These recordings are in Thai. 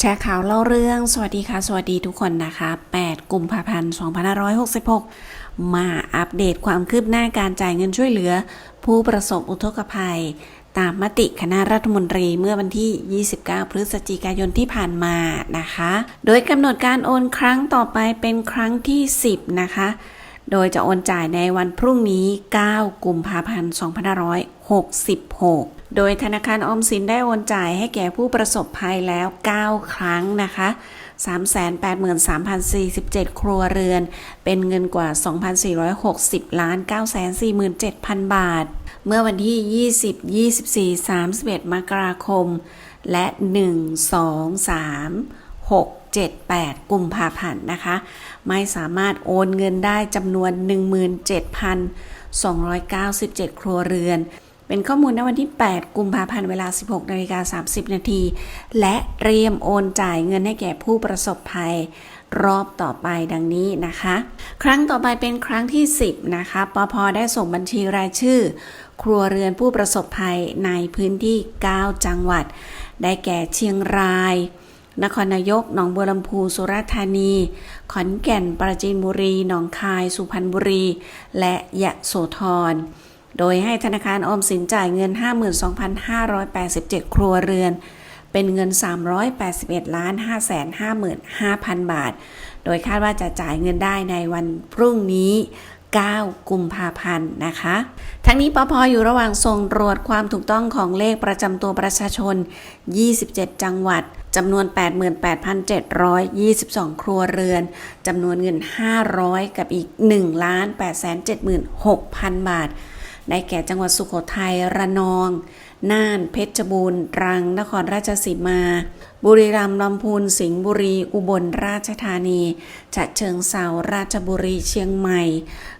แชร์ข่าวเล่าเรื่อง สวัสดีค่ะ สวัสดีทุกคนนะคะ 8 กุมภาพันธ์ 2566 มาอัปเดตความคืบหน้าการจ่ายเงินช่วยเหลือ ผู้ประสบอุทกภัย ตามมติคณะรัฐมนตรีเมื่อวันที่ 29 พฤศจิกายนที่ผ่านมานะคะ โดยกำหนดการโอนครั้งต่อไปเป็นครั้งที่ 10 นะคะ โดยจะโอนจ่ายในวันพรุ่งนี้ 9 กุมภาพันธ์ 2566 โดยธนาคารออมสินได้โอนจ่ายให้แก่ผู้ประสบภัยแล้ว 9 ครั้งนะคะ 383,047 ครัวเรือน เป็นเงินกว่า 2,460 ล้าน 947,000 บาท เมื่อวันที่ 20 24 31 มกราคม และ 1 2 3 6 7 8 กุมภาพันธ์นะคะ ไม่สามารถโอนเงินได้จำนวน 17,297 ครัวเรือน เป็นข้อมูลณวันที่ 8 กุมภาพันธ์เวลา 16นาฬิกา30 นาที และเตรียมโอนจ่ายเงินให้แก่ผู้ประสบภัยรอบต่อไปดังนี้นะคะ ครั้งต่อไปเป็นครั้งที่ 10 นะคะปพได้ส่งบัญชีรายชื่อ ครัวเรือนผู้ประสบภัยในพื้นที่ 9 จังหวัด ได้แก่เชียงราย นครนายก หนองบัวลำพูสุราษฎร์ธานี ขอนแก่น ปราจีนบุรี หนองคาย สุพรรณบุรี และยะโสธร โดยให้ธนาคารออมสินจ่ายเงิน 52,587 ครัวเรือน เป็นเงิน 381ล้าน555,000 บาท โดยคาดว่าจะจ่ายเงินได้ในวันพรุ่งนี้9 กุมภาพันธ์นะคะ ทั้งนี้ปพอยู่ระหว่างส่งตรวจความถูกต้องของเลขประจำตัวประชาชน 27 จังหวัด จำนวน 88,722 ครัวเรือนจำนวนเงิน 500 กับอีก 1 876,000 บาท ได้แก่จังหวัดสุโขทัย ระนอง น่าน เพชรบูรณ์ ตรัง นครราชสีมา บุรีรัมย์ ลำพูน สิงห์บุรี อุบลราชธานี ฉะเชิงเซา ราชบุรี เชียงใหม่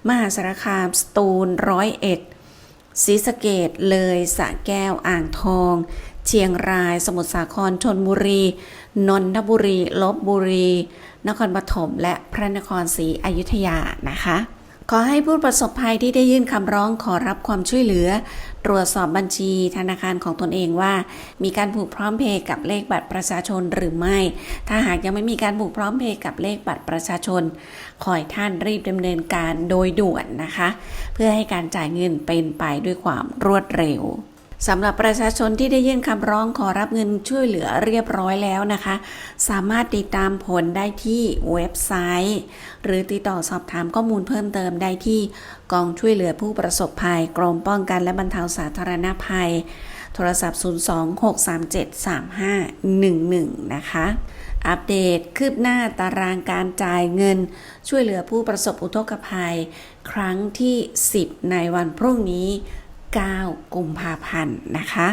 มหาสารคาม สตูล ร้อยเอ็ดศรีสะเกดเลยสะแก้ว อ่างทอง เชียงราย สมุทรสาครชนบุรี นนทบุรี ลบบุรี นครปฐมและพระนครศรีอยุธยานะคะ ขอให้ผู้ประสบภัยที่ได้ยื่นคำร้องขอรับความช่วยเหลือ ตรวจสอบบัญชีธนาคารของตนเองว่า มีการผูกพร้อมเพย์กับเลขบัตรประชาชนหรือไม่ ถ้าหากยังไม่มีการผูกพร้อมเพย์กับเลขบัตรประชาชน ขอให้ท่านรีบดำเนินการโดยด่วนนะคะ เพื่อให้การจ่ายเงินเป็นไปด้วยความรวดเร็ว สำหรับประชาชนที่ได้ยื่นคำร้องขอรับเงินช่วยเหลือเรียบร้อยแล้วนะคะ สามารถติดตามผลได้ที่เว็บไซต์ หรือติดต่อสอบถามข้อมูลเพิ่มเติมได้ที่กองช่วยเหลือผู้ประสบภัย กรมป้องกันและบรรเทาสาธารณภัย โทรศัพท์ 026373511 นะคะ อัปเดตคืบหน้าตารางการจ่ายเงิน ช่วยเหลือผู้ประสบอุทกภัย ครั้งที่ 10 ในวันพรุ่งนี้ 9 กุมภาพันธ์นะคะ